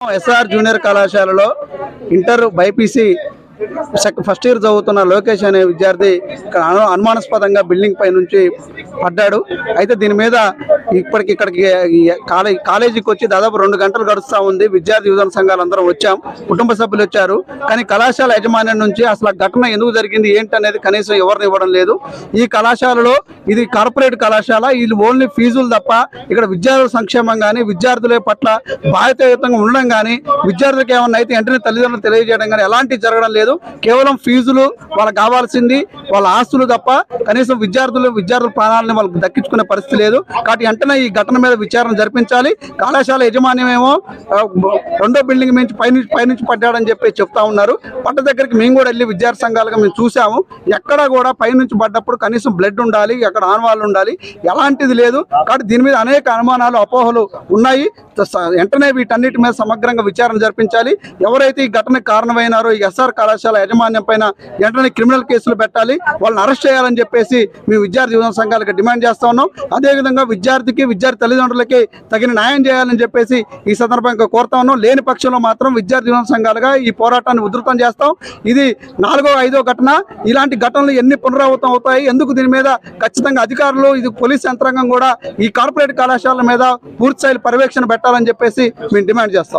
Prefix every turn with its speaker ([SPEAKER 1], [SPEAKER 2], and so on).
[SPEAKER 1] SR junior కళాశాలలో inter BiPC సెక్- first year చదువుతున్న లోకేష్ అనే విద్యార్థి అనుమానాస్పదంగా బిల్డింగ్ పై నుంచి పడ్డాడు. అయితే దీని మీద ఇప్పటికి ఇక్కడికి కాలేజ్ కాలేజీకి వచ్చి దాదాపు రెండు గంటలు గడుస్తూ ఉంది. విద్యార్థి యువజన సంఘాలు అందరం వచ్చాం. కుటుంబ సభ్యులు వచ్చారు. కానీ కళాశాల యాజమాన్యం నుంచి అసలు ఘటన ఎందుకు జరిగింది? ఏంటనేది కనీసం ఎవరిని ఇవ్వడం లేదు. ఈ కళాశాలలో ఇది కార్పొరేట్ కళాశాల. ఇది ఓన్లీ ఫీజులు తప్ప ఇక్కడ విద్యార్థుల సంక్షేమం కానీ విద్యార్థుల పట్ల బాధ్యతాయుతంగా ఉండడం కానీ విద్యార్థులకు ఏమన్నా అయితే వెంటనే తల్లిదండ్రులు తెలియజేయడం కానీ ఎలాంటి జరగడం లేదు. కేవలం ఫీజులు వాళ్ళకి కావాల్సింది వాళ్ళ ఆస్తులు తప్ప కనీసం విద్యార్థులు విద్యార్థుల ప్రాణాలని వాళ్ళకి దక్కించుకునే పరిస్థితి లేదు. కాబట్టి వెంటనే ఈ ఘటన మీద విచారణ జరిపించాలి. కళాశాల యజమాన్యమేమో రెండో బిల్డింగ్ మించి పైనుంచి పైనుంచి పడ్డాడని చెప్పి చెప్తా ఉన్నారు. పట్ట దగ్గరికి మేము కూడా వెళ్ళి విద్యార్థి సంఘాలుగా మేము చూసాము. ఎక్కడ కూడా పైనుంచి పడ్డప్పుడు కనీసం బ్లడ్ ఉండాలి ఎక్కడ ఆనవాళ్ళు ఉండాలి ఎలాంటిది లేదు. కాబట్టి దీని మీద అనేక అనుమానాలు అపోహలు ఉన్నాయి. వెంటనే వీటన్నిటి మీద సమగ్రంగా విచారణ జరిపించాలి. ఎవరైతే ఈ ఘటనకు కారణమైనారో ఈ ఎస్ఆర్ కళాశాల యాజమాన్యం పైన వెంటనే క్రిమినల్ కేసులు పెట్టాలి. వాళ్ళని అరెస్ట్ చేయాలని చెప్పేసి మీ విద్యార్థి యువజన సంఘాలకు డిమాండ్ చేస్తా ఉన్నాం. అదేవిధంగా విద్యార్థికి విద్యార్థి తల్లిదండ్రులకి తగిన న్యాయం చేయాలని చెప్పేసి ఈ సందర్భంగా కోరుతా ఉన్నాం. లేని పక్షంలో మాత్రం విద్యార్థి సంఘాలుగా ఈ పోరాటాన్ని ఉధృతం చేస్తాం. ఇది నాలుగో ఐదో ఘటన. ఇలాంటి ఘటనలు ఎన్ని పునరావృతం అవుతాయి? ఎందుకు దీని మీద ఖచ్చితంగా అధికారులు ఇది పోలీస్ యంత్రాంగం కూడా ఈ కార్పొరేట్ కళాశాలల మీద పూర్తిస్థాయి పర్యవేక్షణ పెట్టాలని చెప్పేసి మేము డిమాండ్ చేస్తాం.